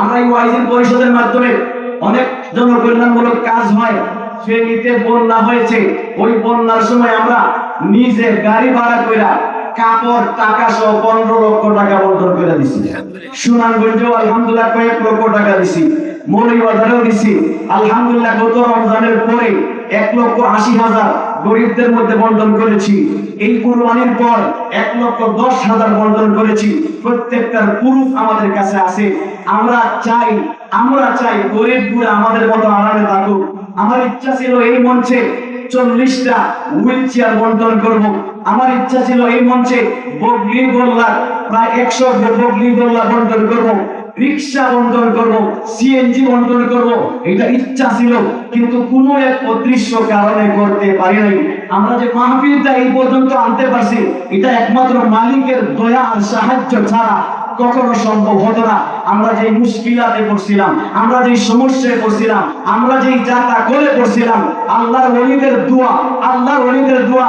আমরা এই ওয়াইজিন পরিষদের মাধ্যমে অনেক জনকল্যাণমূলক কাজ হয়। সে নিতে বন্যা হয়েছে। ওই বন্যার সময় আমরা নিজের গাড়ি ভাড়া কইরা কাপড় টাকা সহ পনেরো লক্ষ টাকা বন্টন করে দিছি। সুনামগঞ্জ আলহামদুলিল্লাহ কয়েক লক্ষ টাকা দিছি। মৌলিবাজারেও দিছি। আলহামদুলিল্লাহ, গত রমজানের পরে এক লক্ষ আশি হাজার গরিবদের মধ্যে বন্টন করেছি। এই কুরবানির পর এক লক্ষ দশ হাজার বন্টন করেছি। প্রত্যেকটার পুরুষ আমাদের কাছে আছে। আমরা চাই আমরা চাই গরিবগুলো আমাদের মতো আরামে থাকুক। আমার ইচ্ছা ছিল এই মঞ্চে চল্লিশটা হুইল চেয়ার বন্টন করব। আমার ইচ্ছা ছিল এই মঞ্চে বগলি গোল্লা প্রায় একশো বগলি গোল্লা বন্টন করব। রিক্সা বন্টন করব সিএনজি বন্টন করব, এটা ইচ্ছা ছিল, কিন্তু কোনো এক অদৃশ্য কারণে করতে পারি নাই। আমরা যে মাহফিলটা এই পর্যন্ত আনতে পারছি, এটা একমাত্র মালিকের দয়া আর সাহায্য ছাড়া কখনো সম্ভব হতো না। আমরা যে মুশকিলাতে পড়ছিলাম, আমরা যে সমস্যায় পড়ছিলাম, আমরা যে যাতা করে পড়ছিলাম, আল্লাহর ওলিদের দোয়া, আল্লাহর ওলিদের দোয়া